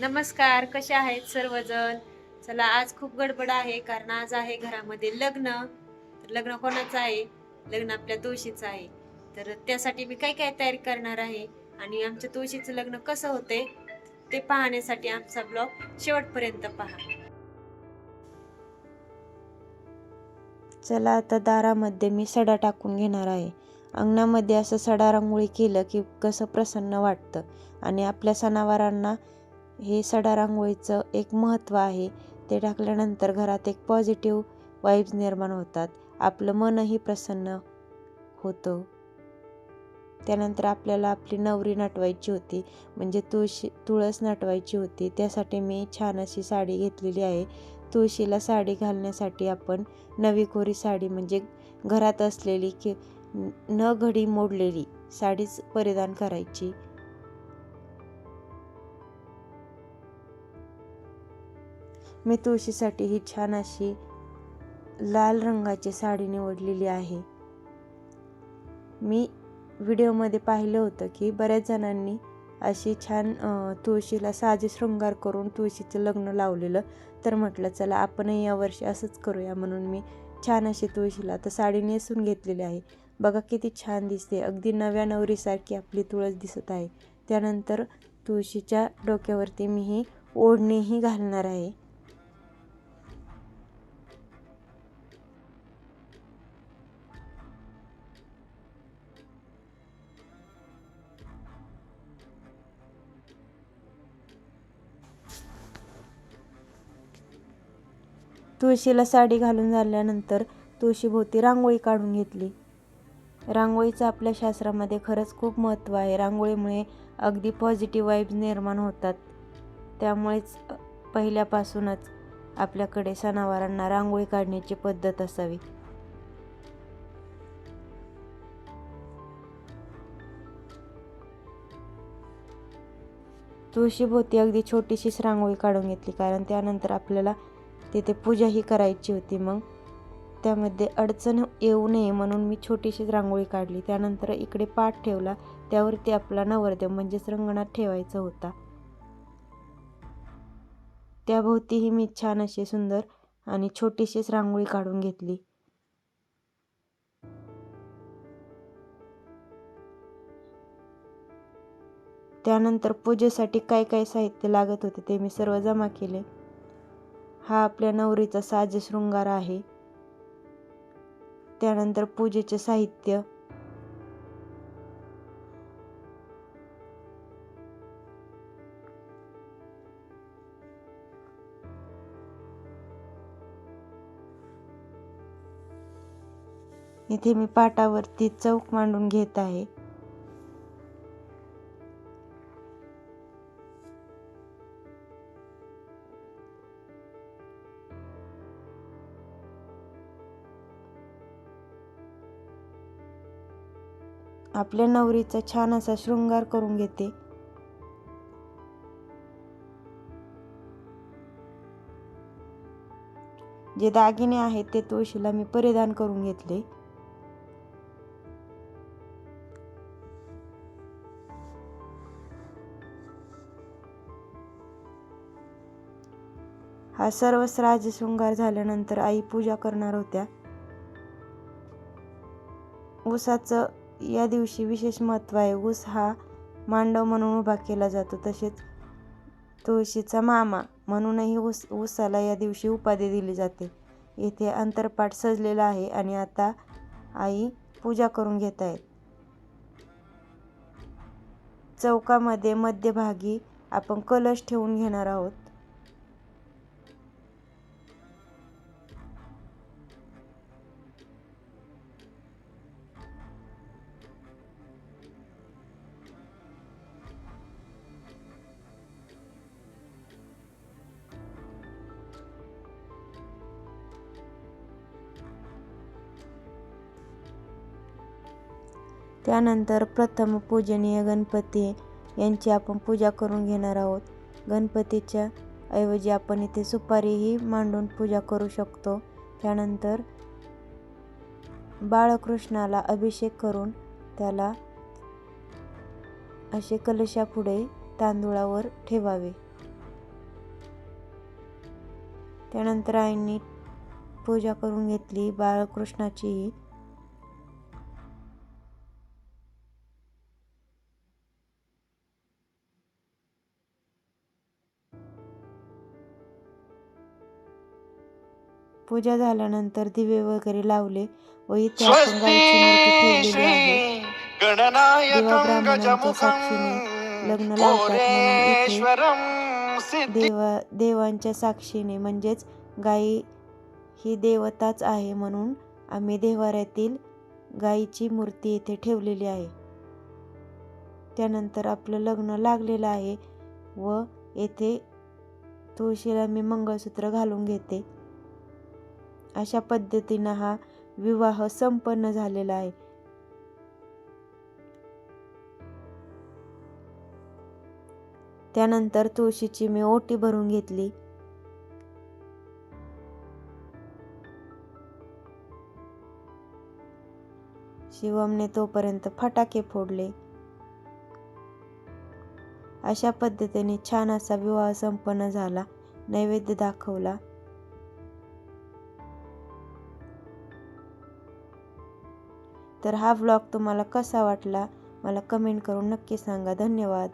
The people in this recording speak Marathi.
नमस्कार कसे आहेत सर्वजण? चला आज खूप गडबड आहे कारण आज आहे घरामध्ये लग्न. तर लग्न कोणाचं आहे? लग्न आपल्या तुळशीचं आहे. तर त्यासाठी मी काय काय तयारी करणार आहे आणि आमच्या तुळशीचं लग्न कसं होते ते पाहण्यासाठी आमचा ब्लॉग शेवटपर्यंत पहा. चला आता दारामध्ये मी सडा टाकून घेणार आहे. अंगणामध्ये असं सडा रांगोळी केलं की कसं प्रसन्न वाटतं आणि आपल्या सणावारांना हे सडा रांगोळीचं एक महत्त्व आहे. ते टाकल्यानंतर घरात एक पॉझिटिव्ह वाईब्स निर्माण होतात. आपलं मनही प्रसन्न होतं. त्यानंतर आपल्याला आपली नवरी नटवायची होती. म्हणजे तुळशी तुळस नटवायची होती. त्यासाठी मी छान अशी साडी घेतलेली आहे. तुळशीला साडी घालण्यासाठी आपण नवी कोरी साडी म्हणजे घरात असलेली की न घडी मोडलेली साडीच परिधान करायची. मी तुळशीसाठी ही छान अशी लाल रंगाची साडी निवडलेली आहे. मी व्हिडिओमध्ये पाहिलं होतं की बऱ्याच जणांनी अशी छान तुळशीला साजे शृंगार करून तुळशीचं लग्न लावलेलं. तर म्हटलं चला आपणही यावर्षी असंच करूया म्हणून मी छान अशी तुळशीला तर साडी नेसून घेतलेली आहे. बघा किती छान दिसते. अगदी नव्या नवरीसारखी आपली तुळस दिसत आहे. त्यानंतर तुळशीच्या डोक्यावरती मी ही ओढणीही घालणार आहे. तुळशीला साडी घालून झाल्यानंतर तुळशीभोवती रांगोळी काढून घेतली. रांगोळीचं आपल्या शास्त्रामध्ये खरंच खूप महत्त्व आहे. रांगोळीमुळे अगदी पॉझिटिव्ह वाईब्स निर्माण होतात. त्यामुळेच पहिल्यापासूनच आपल्याकडे सणावारांना रांगोळी काढण्याची पद्धत असावी. तुळशीभोवती अगदी छोटीशीच रांगोळी काढून घेतली कारण त्यानंतर आपल्याला तिथे पूजाही करायची होती मग. त्यामध्ये अडचण येऊ नये म्हणून मी छोटीशीच रांगोळी काढली. त्यानंतर इकडे पाठ ठेवला. त्यावरती आपला नवरदेव म्हणजेच रंगणात ठेवायचा होता. त्याभोवतीही मी छान अशी सुंदर आणि छोटीशीच रांगोळी काढून घेतली. त्यानंतर पूजेसाठी काय काय साहित्य लागत होते ते मी सर्व जमा केले. हा आपल्या नवरीचा साज शृंगार आहे. त्यानंतर पूजेचे साहित्य. इथे मी पाटावरती चौक मांडून घेत आहे. आपल्या नवरीचा छान असा शृंगार करून घेते. जे दागिने आहेत ते तुळशीला मी परिधान करून घेतले. हा सर्व राज शृंगार झाल्यानंतर आई पूजा करणार होत्या. उसाचं या दिवशी विशेष महत्त्व आहे. ऊस हा मांडव म्हणून उभा केला जातो. तसेच तुळशीचा मामा म्हणूनही ऊस ऊसाला या दिवशी उपाधी दिली जाते. येथे अंतरपाठ सजलेला आहे आणि आता आई पूजा करून घेत आहेत. चौकामध्ये मध्यभागी आपण कलश ठेवून घेणार आहोत. त्यानंतर प्रथम पूजनीय गणपती यांची आपण पूजा करून घेणार आहोत. गणपतीच्या ऐवजी आपण इथे सुपारीही मांडून पूजा करू शकतो. त्यानंतर बाळकृष्णाला अभिषेक करून त्याला असे कलशापुढे तांदूळावर ठेवावे. त्यानंतर आईंनी पूजा करून घेतली बाळकृष्णाचीही. पूजा झाल्यानंतर दिवे वगैरे लावले व इथे आपण गाईची मूर्ती ठेवलेली आहे. देवा ब्राह्मणांच्या साक्षीने लग्न लावतात देवा देवांच्या साक्षीने म्हणजेच गाई ही देवताच आहे म्हणून आम्ही देवाऱ्यातील गाईची मूर्ती येथे ठेवलेली आहे. त्यानंतर आपलं लग्न लागलेलं आहे व येथे तुळशीला मी मंगळसूत्र घालून घेते. अशा पद्धतीनं हा विवाह संपन्न झालेला आहे. त्यानंतर तुळशीची मी ओटी भरून घेतली. शिवमने तोपर्यंत फटाके फोडले. अशा पद्धतीने छान असा विवाह संपन्न झाला. नैवेद्य दाखवला. तर हा व्लॉग तुम्हाला कसा वाटला मला कमेंट करून नक्की सांगा. धन्यवाद.